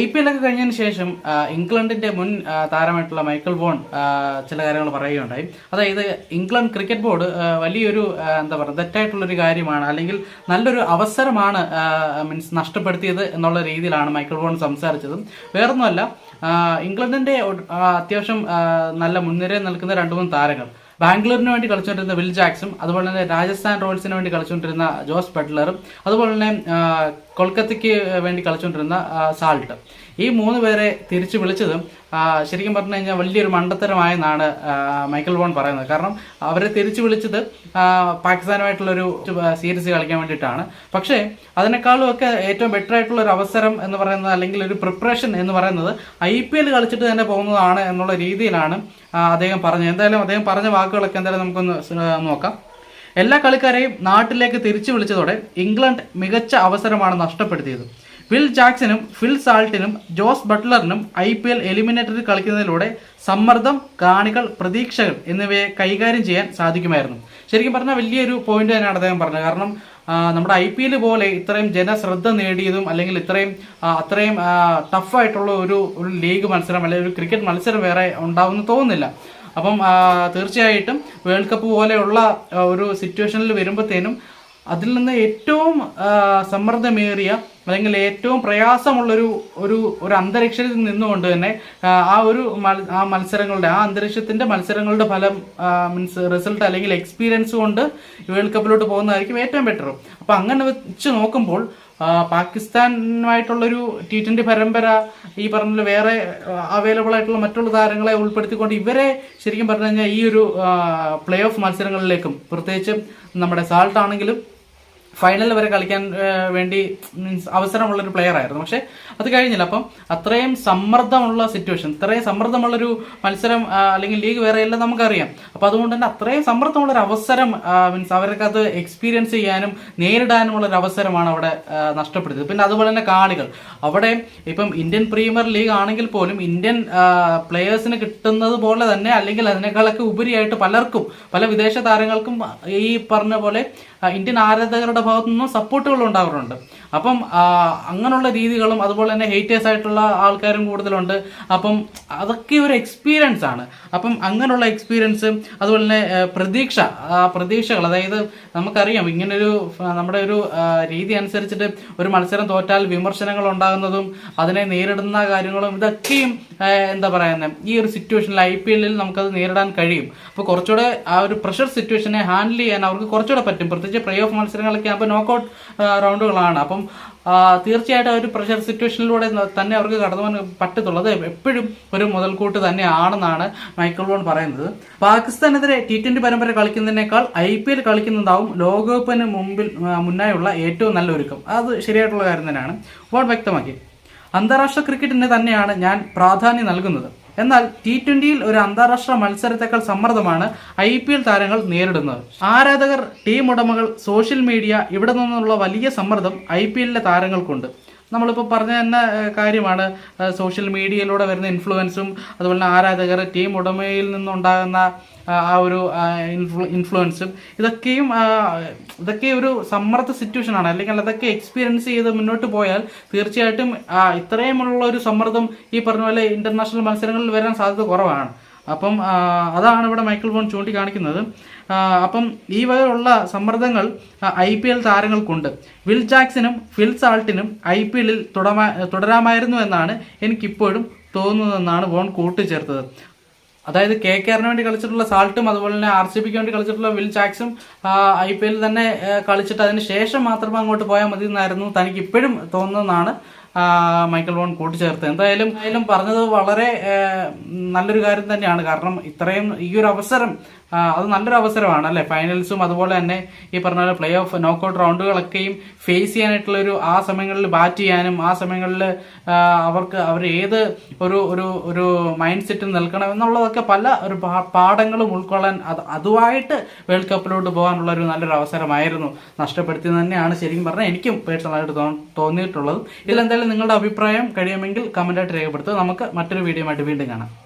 I P L ഒക്കെ കഴിഞ്ഞതിന് ശേഷം ഇംഗ്ലണ്ടിന്റെ മുൻ താരമായിട്ടുള്ള മൈക്കിൾ വോൺ ചില കാര്യങ്ങൾ പറയുകയുണ്ടായി. അതായത് ഇംഗ്ലണ്ട് ക്രിക്കറ്റ് ബോർഡ് വലിയൊരു എന്താ പറയുക തെറ്റായിട്ടുള്ളൊരു കാര്യമാണ് അല്ലെങ്കിൽ നല്ലൊരു അവസരമാണ് മീൻസ് നഷ്ടപ്പെടുത്തിയത് എന്നുള്ള രീതിയിലാണ് മൈക്കിൾ വോൺ സംസാരിച്ചത്. വേറൊന്നുമല്ല ഇംഗ്ലണ്ടിന്റെ അത്യാവശ്യം നല്ല മുൻനിരയിൽ നിൽക്കുന്ന രണ്ട് മൂന്ന് താരങ്ങൾ. ബാംഗ്ലൂരിന് വേണ്ടി കളിച്ചുകൊണ്ടിരുന്ന വിൽ ജാക്സും അതുപോലെ തന്നെ രാജസ്ഥാൻ റോയൽസിന് വേണ്ടി കളിച്ചുകൊണ്ടിരുന്ന ജോസ് ബട്ട്ലറും അതുപോലെ തന്നെ കൊൽക്കത്തയ്ക്ക് വേണ്ടി കളിച്ചുകൊണ്ടിരുന്ന സാൾട്ട്. ഈ മൂന്ന് പേരെ തിരിച്ചു വിളിച്ചതും ശരിക്കും പറഞ്ഞു കഴിഞ്ഞാൽ വലിയൊരു മണ്ടത്തരമായെന്നാണ് മൈക്കിൾ വോൺ പറയുന്നത്. കാരണം അവരെ തിരിച്ചു വിളിച്ചത് പാകിസ്ഥാനുമായിട്ടുള്ളൊരു സീരീസ് കളിക്കാൻ വേണ്ടിയിട്ടാണ്. പക്ഷേ അതിനേക്കാളും ഒക്കെ ഏറ്റവും ബെറ്റർ ആയിട്ടുള്ള ഒരു അവസരം എന്ന് പറയുന്നത് അല്ലെങ്കിൽ ഒരു പ്രിപ്പറേഷൻ എന്ന് പറയുന്നത് ഐ പി എൽ കളിച്ചിട്ട് തന്നെ പോകുന്നതാണ് എന്നുള്ള രീതിയിലാണ് അദ്ദേഹം പറഞ്ഞത്. എന്തായാലും അദ്ദേഹം പറഞ്ഞ വാക്കുകളൊക്കെ എന്തായാലും നമുക്കൊന്ന് നോക്കാം. എല്ലാ കളിക്കാരെയും നാട്ടിലേക്ക് തിരിച്ചു വിളിച്ചതോടെ ഇംഗ്ലണ്ട് മികച്ച അവസരമാണ് നഷ്ടപ്പെടുത്തിയത്. വിൽ ജാക്സനും ഫിൽ സാൾട്ടിനും ജോസ് ബട്ട്ലറിനും ഐ പി എൽ എലിമിനേറ്ററിൽ കളിക്കുന്നതിലൂടെ സമ്മർദ്ദം കാണികൾ പ്രതീക്ഷകൾ എന്നിവയെ കൈകാര്യം ചെയ്യാൻ സാധിക്കുമായിരുന്നു. ശരിക്കും പറഞ്ഞാൽ വലിയൊരു പോയിന്റ് തന്നെയാണ് അദ്ദേഹം പറഞ്ഞത്. കാരണം നമ്മുടെ ഐ പി എൽ പോലെ ഇത്രയും ജനശ്രദ്ധ നേടിയതും അല്ലെങ്കിൽ ഇത്രയും അത്രയും ടഫായിട്ടുള്ള ഒരു ഒരു ലീഗ് മത്സരം അല്ലെങ്കിൽ ഒരു ക്രിക്കറ്റ് മത്സരം വേറെ ഉണ്ടാവുമെന്ന് തോന്നുന്നില്ല. അപ്പം തീർച്ചയായിട്ടും വേൾഡ് കപ്പ് പോലെയുള്ള ഒരു സിറ്റുവേഷനിൽ വരുമ്പോഴത്തേനും അതിൽ നിന്ന് ഏറ്റവും സമ്മർദ്ദമേറിയ അല്ലെങ്കിൽ ഏറ്റവും പ്രയാസമുള്ളൊരു ഒരു ഒരു അന്തരീക്ഷത്തിൽ നിന്നുകൊണ്ട് തന്നെ ആ, ഒരു ആ മത്സരങ്ങളുടെ ആ അന്തരീക്ഷത്തിന്റെ മത്സരങ്ങളുടെ ഫലം മീൻസ് റിസൾട്ട് അല്ലെങ്കിൽ എക്സ്പീരിയൻസ് കൊണ്ട് വേൾഡ് കപ്പിലോട്ട് പോകുന്നതായിരിക്കും ഏറ്റവും ബെറ്റർ അപ്പൊ അങ്ങനെ വെച്ച് നോക്കുമ്പോൾ പാകിസ്ഥാനുമായിട്ടുള്ളൊരു ടി ട്വന്റി പരമ്പര ഈ പറഞ്ഞ വേറെ അവൈലബിൾ ആയിട്ടുള്ള മറ്റുള്ള താരങ്ങളെ ഉൾപ്പെടുത്തിക്കൊണ്ട് ഇവരെ ശരിക്കും പറഞ്ഞു കഴിഞ്ഞാൽ ഈ ഒരു പ്ലേ ഓഫ് മത്സരങ്ങളിലേക്കും പ്രത്യേകിച്ച് നമ്മുടെ സാൾട്ട് ആണെങ്കിലും ഫൈനൽ വരെ കളിക്കാൻ വേണ്ടി മീൻസ് അവസരമുള്ളൊരു പ്ലെയർ ആയിരുന്നു. പക്ഷെ അത് കഴിഞ്ഞില്ല. അപ്പം അത്രയും സമ്മർദ്ദമുള്ള സിറ്റുവേഷൻ ഇത്രയും സമ്മർദ്ദമുള്ളൊരു മത്സരം അല്ലെങ്കിൽ ലീഗ് വേറെ എല്ലാം നമുക്കറിയാം. അപ്പോൾ അതുകൊണ്ട് തന്നെ അത്രയും സമ്മർദ്ദമുള്ളൊരു അവസരം മീൻസ് അവർക്ക് അത് എക്സ്പീരിയൻസ് ചെയ്യാനും നേരിടാനുമുള്ള ഒരു അവസരമാണ് അവിടെ നഷ്ടപ്പെടുത്തിയത്. പിന്നെ അതുപോലെ തന്നെ കാണികൾ. അവിടെ ഇപ്പം ഇന്ത്യൻ പ്രീമിയർ ലീഗ് ആണെങ്കിൽ പോലും ഇന്ത്യൻ പ്ലെയേഴ്സിന് കിട്ടുന്നത് പോലെ തന്നെ അല്ലെങ്കിൽ അതിനേക്കാളൊക്കെ ഉപരിയായിട്ട് പലർക്കും പല വിദേശ താരങ്ങൾക്കും ഈ പറഞ്ഞ പോലെ ഇന്ത്യൻ ആരാധകരുടെ ഭാഗത്തു നിന്നും സപ്പോർട്ടുകൾ ഉണ്ടാവാറുണ്ട്. അപ്പം അങ്ങനെയുള്ള രീതികളും അതുപോലെ തന്നെ ഹേറ്റേഴ്സ് ആയിട്ടുള്ള ആൾക്കാരും കൂടുതലുണ്ട്. അപ്പം അതൊക്കെ ഒരു എക്സ്പീരിയൻസ് ആണ്. അപ്പം അങ്ങനെയുള്ള എക്സ്പീരിയൻസ് അതുപോലെ തന്നെ പ്രതീക്ഷ പ്രതീക്ഷകൾ അതായത് നമുക്കറിയാം ഇങ്ങനൊരു നമ്മുടെ ഒരു രീതി അനുസരിച്ചിട്ട് ഒരു മത്സരം തോറ്റാൽ വിമർശനങ്ങൾ ഉണ്ടാകുന്നതും അതിനെ നേരിടുന്ന കാര്യങ്ങളും ഇതൊക്കെയും എന്താ പറയുന്നത് ഈ ഒരു സിറ്റുവേഷനിൽ ഐ പി എല്ലിൽ നമുക്കത് നേരിടാൻ കഴിയും. അപ്പോൾ കുറച്ചുകൂടെ ആ ഒരു പ്രഷർ സിറ്റുവേഷനെ ഹാൻഡിൽ ചെയ്യാൻ അവർക്ക് കുറച്ചുകൂടെ പറ്റും. പ്രത്യേകിച്ച് പ്ലേ ഓഫ് മത്സരങ്ങളൊക്കെ ആകുമ്പോൾ നോക്കൗട്ട് റൗണ്ടുകളാണ് അപ്പം തീർച്ചയായിട്ടും ഒരു പ്രഷർ സിറ്റുവേഷനിലൂടെ തന്നെ അവർക്ക് കടന്നു പോകാൻ പറ്റത്തുള്ളത് എപ്പോഴും ഒരു മുതൽക്കൂട്ട് തന്നെയാണെന്നാണ് മൈക്കിൾ വോൺ പറയുന്നത്. പാകിസ്ഥാനെതിരെ ടി ട്വന്റി പരമ്പര കളിക്കുന്നതിനേക്കാൾ ഐ പി എൽ കളിക്കുന്നതാവും ലോകകപ്പിന് മുമ്പിൽ മുന്നായുള്ള ഏറ്റവും നല്ല ഒരുക്കം. അത് ശരിയായിട്ടുള്ള കാര്യം തന്നെയാണ്. വോൺ വ്യക്തമാക്കി. അന്താരാഷ്ട്ര ക്രിക്കറ്റിന് തന്നെയാണ് ഞാൻ പ്രാധാന്യം നൽകുന്നത്. എന്നാൽ ടി ട്വന്റിയിൽ ഒരു അന്താരാഷ്ട്ര മത്സരത്തെക്കാൾ സമ്മർദ്ദമാണ് ഐ പി എൽ താരങ്ങൾ നേരിടുന്നത്. ആരാധകർ ടീം ഉടമകൾ സോഷ്യൽ മീഡിയ ഇവിടെ നിന്നുള്ള വലിയ സമ്മർദ്ദം ഐ പി എല്ലിലെ താരങ്ങൾക്കുണ്ട്. നമ്മളിപ്പോൾ പറഞ്ഞ തന്നെ കാര്യമാണ്. സോഷ്യൽ മീഡിയയിലൂടെ വരുന്ന ഇൻഫ്ലുവൻസും അതുപോലെ തന്നെ ആരാധകർ ടീം ഉടമയിൽ നിന്നുണ്ടാകുന്ന ആ, ഒരു ഇൻഫ്ലു ഇൻഫ്ലുവൻസും ഇതൊക്കെയും ഇതൊക്കെ ഒരു സമ്മർദ്ദ സിറ്റുവേഷൻ ആണ്. അല്ലെങ്കിൽ അതൊക്കെ എക്സ്പീരിയൻസ് ചെയ്ത് മുന്നോട്ട് പോയാൽ തീർച്ചയായിട്ടും ഇത്രയുമുള്ള ഒരു സമ്മർദ്ദം ഈ പറഞ്ഞ പോലെ ഇന്റർനാഷണൽ മത്സരങ്ങളിൽ വരാൻ സാധ്യത കുറവാണ്. അപ്പം അതാണ് ഇവിടെ മൈക്കിൾ ഫോൺ ചൂണ്ടിക്കാണിക്കുന്നത്. അപ്പം ഈ വകയുള്ള സമ്മർദ്ദങ്ങൾ ഐ പി എൽ താരങ്ങൾക്കുണ്ട്. വിൽ ജാക്സനും ഫിൽ സാൾട്ടിനും ഐ പി എല്ലിൽ തുടരാമായിരുന്നു എന്നാണ് എനിക്കിപ്പോഴും തോന്നുന്നതെന്നാണ് വോൺ കൂട്ടിച്ചേർത്തത്. അതായത് കെ കെ ആറിന് വേണ്ടി കളിച്ചിട്ടുള്ള സാൾട്ടും അതുപോലെ തന്നെ ആർ സി ബിക്ക് വേണ്ടി കളിച്ചിട്ടുള്ള വിൽ ജാക്സും ഐ പി എല്ലിൽ തന്നെ കളിച്ചിട്ട് അതിന് ശേഷം മാത്രമേ അങ്ങോട്ട് പോയാൽ മതി എന്നായിരുന്നു തനിക്ക് ഇപ്പോഴും തോന്നുന്നതെന്നാണ് ആ, മൈക്കൽ വോൺ കൂട്ടിച്ചേർത്ത്. എന്തായാലും എന്തായാലും പറഞ്ഞത് വളരെ നല്ലൊരു കാര്യം തന്നെയാണ്. കാരണം ഇത്രയും ഈ ഒരു അവസരം അത് നല്ലൊരു അവസരമാണ് അല്ലെ? ഫൈനൽസും അതുപോലെ തന്നെ ഈ പറഞ്ഞ പോലെ പ്ലേ ഓഫ് നോക്കൗട്ട് റൗണ്ടുകളൊക്കെയും ഫേസ് ചെയ്യാനായിട്ടുള്ള ഒരു ആ സമയങ്ങളിൽ ബാറ്റ് ചെയ്യാനും ആ സമയങ്ങളിൽ അവർക്ക് അവർ ഏത് ഒരു ഒരു ഒരു മൈൻഡ് സെറ്റ് നിൽക്കണം എന്നുള്ളതൊക്കെ പല ഒരു പാഠങ്ങളും ഉൾക്കൊള്ളാൻ അത് അതുമായിട്ട് വേൾഡ് കപ്പിലോട്ട് പോകാനുള്ള ഒരു നല്ലൊരു അവസരമായിരുന്നു. നഷ്ടപ്പെടുത്തി തന്നെയാണ് ശരിക്കും പറഞ്ഞാൽ എനിക്കും പേഴ്സണലായിട്ട് തോന്നിയിട്ടുള്ളത്. ഇതിലെന്തായാലും നിങ്ങളുടെ അഭിപ്രായം കഴിയുമെങ്കിൽ കമന്റായിട്ട് രേഖപ്പെടുത്തുക. നമുക്ക് മറ്റൊരു വീഡിയോ വീണ്ടും കാണാം.